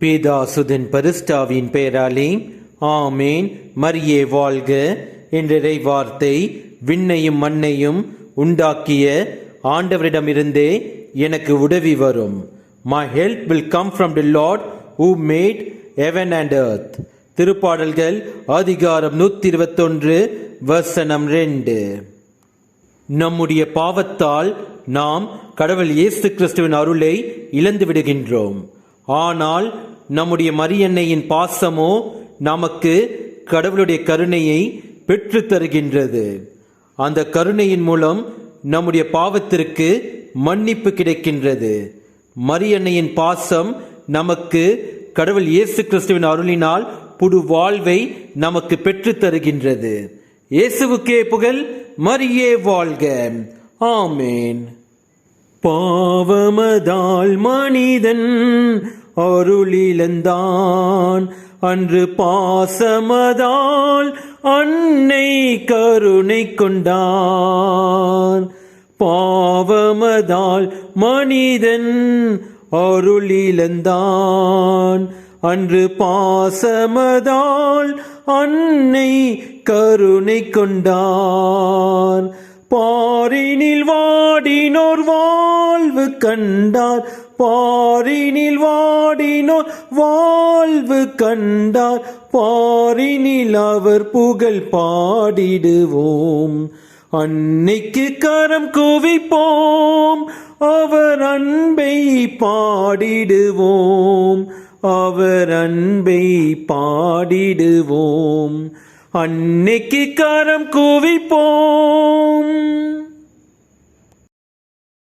பேதாசுதன் பரிஸ்டாவின் பெயராலே ஆமேன். மரியே வாழ்க. என்ற வார்த்தை விண்ணையும் மண்ணையும் உண்டாக்கிய ஆண்டவரிடமிருந்தே எனக்கு உதவி வரும். My help will come from the lord who made heaven and earth திருப்பாடல்கள் அதிகாரம் நூற்றி இருபத்தொன்று வசனம் ரெண்டு. நம்முடைய பாவத்தால் நாம் கடவுள் இயேசு கிறிஸ்துவின் அருளை இழந்து விடுகின்றோம் ஆனால் நம்முடைய மரியன்னையின் பாசமோ நமக்கு கடவுளுடைய கருணையை பெற்று தருகின்றது. அந்த கருணையின் மூலம் நம்முடைய பாவத்திற்கு மன்னிப்பு கிடைக்கின்றது. மரியன்னையின் பாசம் நமக்கு கடவுள் இயேசு கிறிஸ்துவின் அருளினால் புது வாழ்வை நமக்கு பெற்று தருகின்றது. இயேசுவுக்கே புகழ் மரியே வாழ்க. ஆமேன். பாவமதால் மனிதன் அருளிழந்தான் அன்று பாசமதால் அன்னை கருணை கொண்டான். பாவமதால் மனிதன் அருளிழந்தான் அன்று பாசமதால் அன்னை கருணை கொண்டார் பாரினில் வாடினோர் வாழ்வு கண்டார். பாரினில் வாடினோர் வாழ்வு கண்டார். பாரினில் அவர் புகழ் பாடிடுவோம். அன்னைக்கு கரம் குவிப்போம். அவர் அன்பை பாடிடுவோம். அவர் அன்பை பாடிடுவோம். அன்னைக்கு கரம் குவிப்போம்.